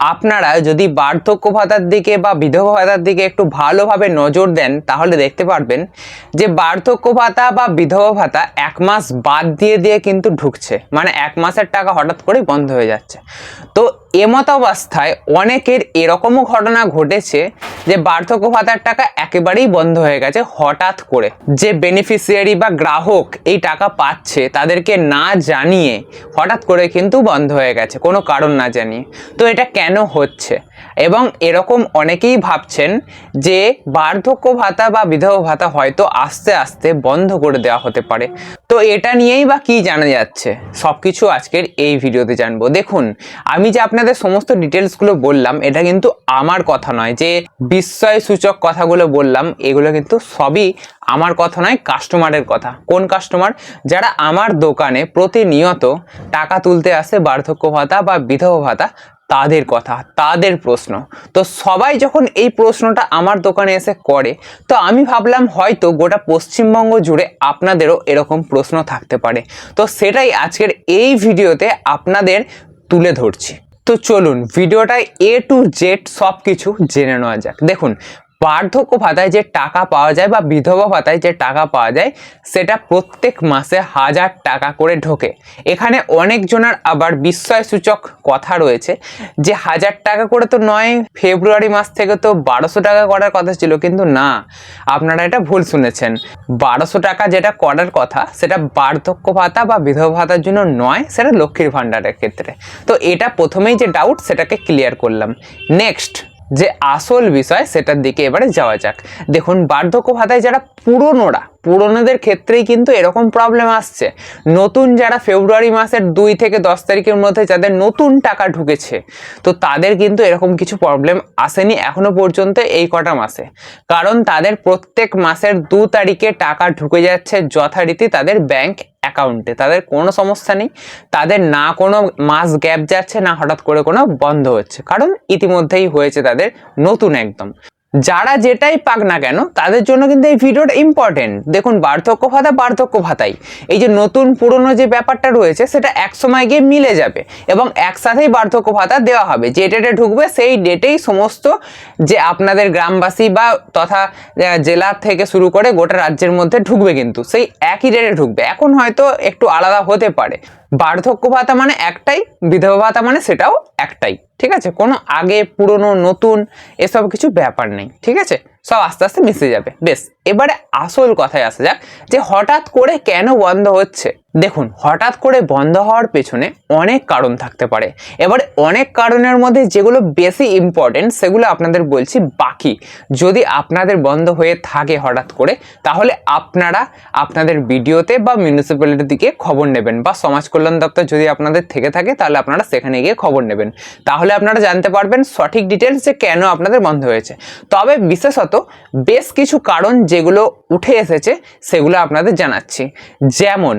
আপনারা যদি বার্ধক্য ভাতার দিকে বা বিধবা ভাতার দিকে একটু ভালোভাবে নজর দেন, তাহলে দেখতে পারবেন যে বার্ধক্য ভাতা বা বিধবা ভাতা এক মাস বাদ দিয়ে দিয়ে কিন্তু ঢুকছে। মানে এক মাসের টাকা হঠাৎ করেই বন্ধ হয়ে যাচ্ছে। তো এমত অবস্থায় অনেকের এরকমও ঘটনা ঘটেছে যে বার্ধক্য ভাতার টাকা একেবারেই বন্ধ হয়ে গেছে হঠাৎ করে। যে বেনিফিশিয়ারি বা গ্রাহক এই টাকা পাচ্ছে তাদেরকে না জানিয়ে হঠাৎ করে কিন্তু বন্ধ হয়ে গেছে, কোনো কারণ না জানিয়ে। তো এটা কেন হচ্ছে? এবং এরকম অনেকেই ভাবছেন যে বার্ধক্য ভাতা বা বিধবা ভাতা হয়তো আস্তে আস্তে বন্ধ করে দেওয়া হতে পারে। তো এটা নিয়েই বা কি জানা যাচ্ছে? সব কিছু আজকের এই ভিডিওতে জানব। দেখুন, আমি যে আপনাদের সমস্ত ডিটেলসগুলো বললাম, এটা কিন্তু আমার কথা নয়। যে বিস্ময় সূচক কথাগুলো বললাম, এগুলো কিন্তু সবই আমার কথা নয় কাস্টমারের কথা। কোন কাস্টমার যারা আমার দোকানে প্রতিনিয়ত টাকা তুলতে আসে বার্ধক্য ভাতা বা বিধবা ভাতা তাদের কথা, তাদের প্রশ্ন। তো সবাই যখন এই প্রশ্নটা আমার দোকানে এসে করে, তো আমি ভাবলাম হয়তো গোটা পশ্চিমবঙ্গ জুড়ে আপনাদেরও এরকম প্রশ্ন থাকতে পারে। তো সেটাই আজকের এই ভিডিওতে আপনাদের তুলে ধরছি। তো চলুন, ভিডিওটায় এ টু জেড সব কিছু জেনে নেওয়া যাক। দেখুন বার্ধক্য ভাতায় যে টাকা পাওয়া যায় বা বিধবা ভাতায় যে টাকা পাওয়া যায়, সেটা প্রত্যেক মাসে হাজার টাকা করে ঢোকে। এখানে অনেকজনের আবার বিস্ময়সূচক কথা রয়েছে যে হাজার টাকা করে তো নয়, ফেব্রুয়ারি মাস থেকে তো বারোশো টাকা করার কথা ছিল, কিন্তু না। আপনারা এটা ভুল শুনেছেন। বারোশো টাকা যেটা করার কথা, সেটা বার্ধক্য ভাতা বা বিধবা ভাতার জন্য নয়, সেটা লক্ষ্মীর ভাণ্ডারের ক্ষেত্রে। তো এটা প্রথমেই যে ডাউট সেটাকে ক্লিয়ার করলাম। নেক্সট যে আসল বিষয় সেটার দিকে এবারে যাওয়া যাক। দেখুন বার্ধক্য ভাতায় যারা পুরনোরা পুরনোদের ক্ষেত্রেই কিন্তু এরকম প্রবলেম আসছে। নতুন যারা ফেব্রুয়ারি মাসের দুই থেকে দশ তারিখের মধ্যে যাদের নতুন টাকা ঢুকেছে, তো তাদের কিন্তু এরকম কিছু প্রবলেম আসেনি এখনও পর্যন্ত এই কটা মাসে। কারণ তাদের প্রত্যেক মাসের দু তারিখে টাকা ঢুকে যাচ্ছে যথারীতি তাদের ব্যাংক অ্যাকাউন্টে তাদের কোনো সমস্যা নেই। তাদের না কোনো মাস গ্যাপ যাচ্ছে, না হঠাৎ করে কোনো বন্ধ হচ্ছে। কারণ ইতিমধ্যেই হয়েছে তাদের নতুন একদম। যারা যেটাই পাক না কেন, তাদের জন্য কিন্তু এই ভিডিওটা ইম্পর্টেন্ট দেখুন, বার্ধক্য ভাতা, বার্ধক্য ভাতাই। এই যে নতুন পুরনো যে ব্যাপারটা রয়েছে, সেটা এক সময় গিয়ে মিলে যাবে এবং একসাথেই বার্ধক্য ভাতা দেওয়া হবে। যে ডেটে ঢুকবে, সেই ডেটেই সমস্ত যে আপনাদের গ্রামবাসী বা তথা জেলা থেকে শুরু করে গোটা রাজ্যের মধ্যে ঢুকবে কিন্তু। সেই একই ডেটে ঢুকবে। এখন হয়তো একটু আলাদা হতে পারে। বার্ধক্য ভাতা মানে একটাই, বিধবা ভাতা মানে সেটাও একটাই, ঠিক আছে? কোনো আগে, পুরনো, নতুন, এসব কিছু ব্যাপার নেই, ঠিক আছে? সব আস্তে আস্তে মিশে যাবে, বেশ। এবারে আসল কথায় আসা যাক যে হঠাৎ করে কেন বন্ধ হচ্ছে? দেখুন, হঠাৎ করে বন্ধ হওয়ার পেছনে অনেক কারণ থাকতে পারে। এবার অনেক কারণের মধ্যে যেগুলো বেশি ইম্পর্টেন্ট সেগুলো আপনাদের বলছি বাকি। যদি আপনাদের বন্ধ হয়ে থাকে হঠাৎ করে, তাহলে আপনারা আপনাদের ভিডিওতে বা মিউনিসিপ্যালিটির দিকে খবর নেবেন বা সমাজ কল্যাণ দপ্তর যদি আপনাদের থেকে থাকে, তাহলে আপনারা সেখানে গিয়ে খবর নেবেন। তাহলে আপনারা জানতে পারবেন সঠিক ডিটেলস যে কেন আপনাদের বন্ধ হয়েছে। তবে বিশেষত বেশ কিছু কারণ যেগুলো উঠে এসেছে, সেগুলো আপনাদের জানাচ্ছি। যেমন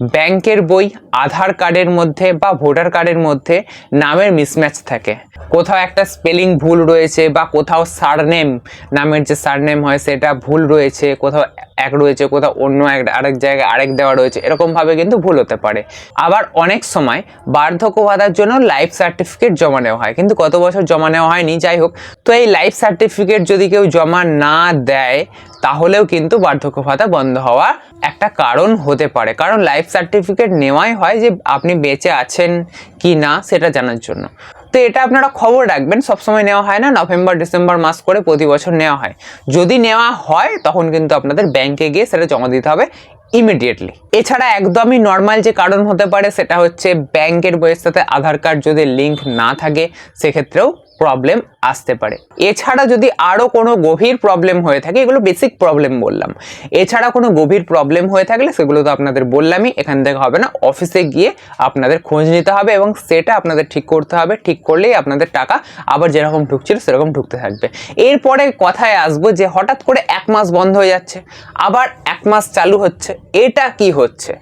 ব্যাংকের বই, আধার কার্ডের মধ্যে বা ভোটার কার্ডের মধ্যে নামের মিসম্যাচ থাকে। কোথাও একটা স্পেলিং ভুল রয়েছে বা কোথাও সারনেম নামের যে সারনেম হয় সেটা ভুল রয়েছে, কোথাও এক রয়েছে, কোথাও অন্য এক, আরেক জায়গায় আরেক দেওয়া রয়েছে এরকমভাবে কিন্তু ভুল হতে পারে। আবার অনেক সময় বার্ধক্য ভাতার জন্য লাইফ সার্টিফিকেট জমা নেওয়া হয়, কিন্তু কত বছর জমা নেওয়া হয়নি, যাই হোক। তো এই লাইফ সার্টিফিকেট যদি কেউ জমা না দেয়, তাহলেও কিন্তু বার্ধক্য ভাতা বন্ধ হওয়ার একটা কারণ হতে পারে। কারণ লাইফ সার্টিফিকেট নেওয়াই হয় যে আপনি বেঁচে আছেন কি না, সেটা জানার জন্য। তো এটা আপনারা খবর রাখবেন, সবসময় নেওয়া হয় না, নভেম্বর, ডিসেম্বর মাস করে প্রতি বছর নেওয়া হয়। যদি নেওয়া হয়, তখন কিন্তু আপনাদের ব্যাংকে গিয়ে সেটা জমা দিতে হবে ইমিডিয়েটলি এছাড়া একদমই নর্মাল যে কারণ হতে পারে, সেটা হচ্ছে ব্যাংকের বইয়ের সাথে আধার কার্ড যদি লিঙ্ক না থাকে, সেক্ষেত্রেও প্রবলেম আসতে পারে। এছাড়া যদি আরও কোনো গভীর প্রবলেম হয়ে থাকে, এগুলো বেসিক প্রবলেম বললাম। এছাড়া কোনো গভীর প্রবলেম হয়ে থাকলে সেগুলো তো আপনাদের বললামই, এখান থেকে হবে না। অফিসে গিয়ে আপনাদের খোঁজ নিতে হবে এবং সেটা আপনাদের ঠিক করতে হবে। ঠিক করলেই আপনাদের টাকা আবার যেরকম ঢুকছিল সেরকম ঢুকতে থাকবে। এরপরে কথায় আসব যে হঠাৎ করে এক মাস বন্ধ হয়ে যাচ্ছে, আবার এক মাস চালু হচ্ছে। এটা কি হচ্ছে?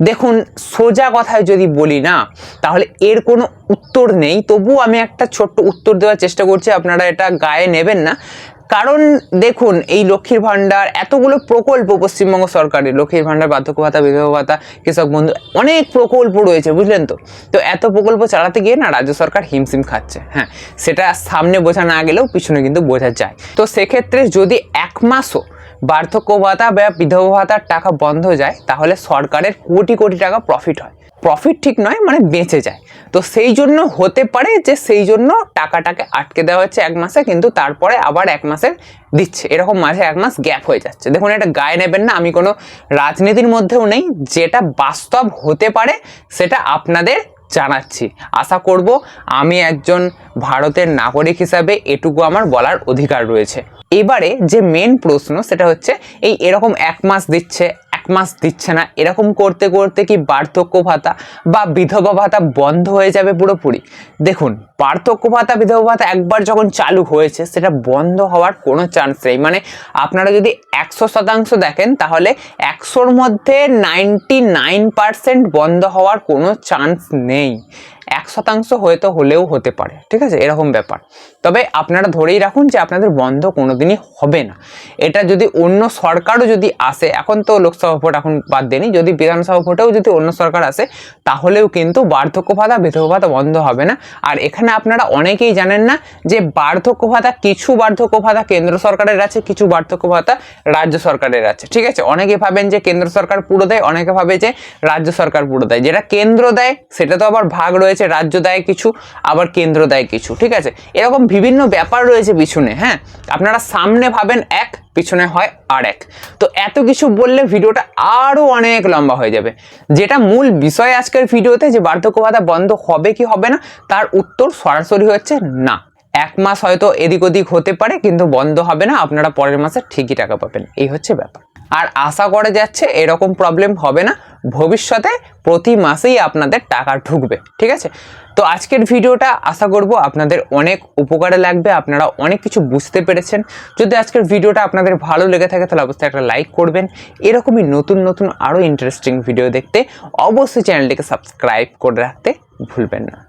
দেখুন, সোজা কথায় যদি বলি না, তাহলে এর কোনো উত্তর নেই। তবু আমি একটা ছোট্ট উত্তর দেওয়ার চেষ্টা করছি, আপনারা এটা গায়ে নেবেন না। কারণ দেখুন, এই লক্ষ্মীর ভাণ্ডার, এতগুলো প্রকল্প পশ্চিমবঙ্গ সরকারের, লক্ষ্মীর ভাণ্ডার, বার্ধক্য ভাতা, বিধবা ভাতা, কৃষক বন্ধু, অনেক প্রকল্প রয়েছে, বুঝলেন তো? তো এত প্রকল্প চালাতে গিয়ে না, রাজ্য সরকার হিমশিম খাচ্ছে হ্যাঁ। সেটা সামনে বোঝা না গেলেও পিছনে কিন্তু বোঝা যায়। তো সেক্ষেত্রে যদি এক মাসও বার্ধক্য ভাতা বা বিধবা ভাতার টাকা বন্ধ যায়, তাহলে সরকারের কোটি কোটি টাকা প্রফিট হয়। প্রফিট ঠিক নয় মানে বেঁচে যায়। তো সেই জন্য হতে পারে যে সেই জন্য টাকাটাকে আটকে দেওয়া হচ্ছে এক মাসে, কিন্তু তারপরে আবার এক মাসের দিচ্ছে। এরকম মাঝে এক মাস গ্যাপ হয়ে যাচ্ছে। দেখুন, এটা গায়ে নেবেন না, আমি কোনো রাজনীতির মধ্যেও নেই। যেটা বাস্তব হতে পারে, সেটা আপনাদের জানাচ্ছি। আশা করব আমি একজন ভারতের নাগরিক হিসাবে এটুকু আমার বলার অধিকার রয়েছে। এবারে যে মেন প্রশ্ন সেটা হচ্ছে, এই এরকম এক মাস দিচ্ছে, এক মাস দিচ্ছে না, এরকম করতে করতে কি বার্ধক্য ভাতা বা বিধবা ভাতা বন্ধ হয়ে যাবে পুরোপুরি? দেখুন বার্ধক্য ভাতা, বিধবা ভাতা একবার যখন চালু হয়েছে, সেটা বন্ধ হওয়ার কোনো চান্স নেই। মানে আপনারা যদি একশো শতাংশ দেখেন, তাহলে একশোর মধ্যে নাইনটি নাইন পার্সেন্ট বন্ধ হওয়ার কোনো চান্স নেই। এক শতাংশ হয়তো হলেও হতে পারে, ঠিক আছে? এরকম ব্যাপার। তবে আপনারা ধরেই রাখুন যে আপনাদের বন্ধ কোনোদিনই হবে না। এটা যদি অন্য সরকারও যদি আসে, এখন তো লোকসভা ভোট এখন বাদ দেনি যদি বিধানসভা ভোটেও যদি অন্য সরকার আসে, তাহলেও কিন্তু বার্ধক্য ভাতা বিধবা ভাতা বন্ধ হবে না। আর এখানে আপনারা অনেকেই জানেন না যে বার্ধক্য ভাতা, কিছু বার্ধক্য ভাতা কেন্দ্র সরকারের আছে, কিছু বার্ধক্য ভাতা রাজ্য সরকারের আছে, ঠিক আছে? অনেকে ভাবেন যে কেন্দ্র সরকার পুরো দেয়, অনেকে ভাবে যে রাজ্য সরকার পুরো দেয়। যেটা কেন্দ্র দেয়, সেটা তো আবার ভাগ রয়েছে, রাজ্য দেয় কিছু, আবার কেন্দ্র দেয় কিছু, ঠিক আছে? এরকম বিভিন্ন ব্যাপার রয়েছে পিছনে হ্যাঁ? আপনারা সামনে ভাবেন এক, পিছনে হয় আর এক। তো এত কিছু বললে ভিডিওটা আরও অনেক লম্বা হয়ে যাবে। যেটা মূল বিষয় আজকের ভিডিওতে, যে বার্ধক্য ভাতা বন্ধ হবে কি হবে না, তার উত্তর সরাসরি হচ্ছে না। এক মাস হয়তো এদিক ওদিক হতে পারে, কিন্তু বন্ধ হবে না, আপনারা পরের মাসে ঠিকই টাকা পাবেন। এই হচ্ছে ব্যাপার। আর আশা করা যাচ্ছে এরকম প্রবলেম হবে না। ভবিষ্যতে প্রতি মাসেই আপনাদের টাকা ঢুকবে, ঠিক আছে? তো আজকের ভিডিওটা আশা করব আপনাদের অনেক উপকারে লাগবে, আপনারা অনেক কিছু বুঝতে পেরেছেন। যদি আজকের ভিডিওটা আপনাদের ভালো লেগে থাকে, তাহলে অবশ্যই একটা লাইক করবেন। এরকমই নতুন নতুন আরও ইন্টারেস্টিং ভিডিও দেখতে অবশ্যই চ্যানেলটিকে সাবস্ক্রাইব করে রাখতে ভুলবেন না।